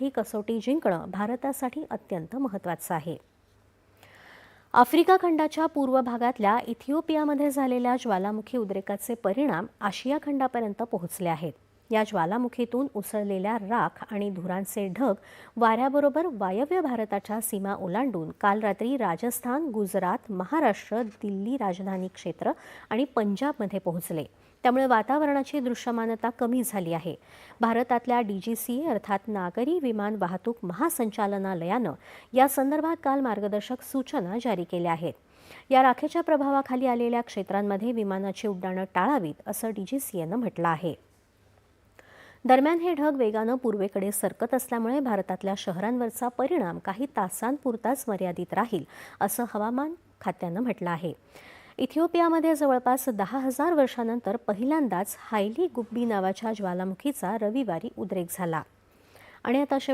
ही कसोटी जिंकणं भारतासाठी अत्यंत महत्त्वाचं आहे. आफ्रिका खंडाच्या पूर्व भागातल्या इथिओपियामध्ये झालेल्या ज्वालामुखी उद्रेकाचे परिणाम आशिया खंडापर्यंत पोहोचले आहेत. या ज्वालामुखीतून उसळलेल्या राख आणि धुरांचे ढग वाऱ्याबरोबर वायव्य भारताच्या सीमा ओलांडून काल रात्री राजस्थान गुजरात महाराष्ट्र दिल्ली राजधानी क्षेत्र आणि पंजाबमध्ये पोहोचले. त्यामुळे वातावरणाची दृश्यमानता कमी झाली आहे. भारतातल्या डीजीसीए अर्थात नागरी विमान वाहतूक महासंचालनालयानं या संदर्भात काल मार्गदर्शक सूचना जारी केल्या आहेत. या राखेच्या प्रभावाखाली आलेल्या क्षेत्रांमध्ये विमानाची उड्डाणं टाळावीत असं डीजीसीएनं म्हटलं आहे. दरम्यान हे ढग वेगानं पूर्वेकडे सरकत असल्यामुळे भारतातल्या शहरांवरचा परिणाम काही तासांपुरताच मर्यादित राहील असं हवामान खात्यानं म्हटलं आहे. इथिओपियामध्ये जवळपास दहा हजार वर्षानंतर पहिल्यांदाच हायली गुब्बी नावाच्या ज्वालामुखीचा रविवारी उद्रेक झाला. आणि आता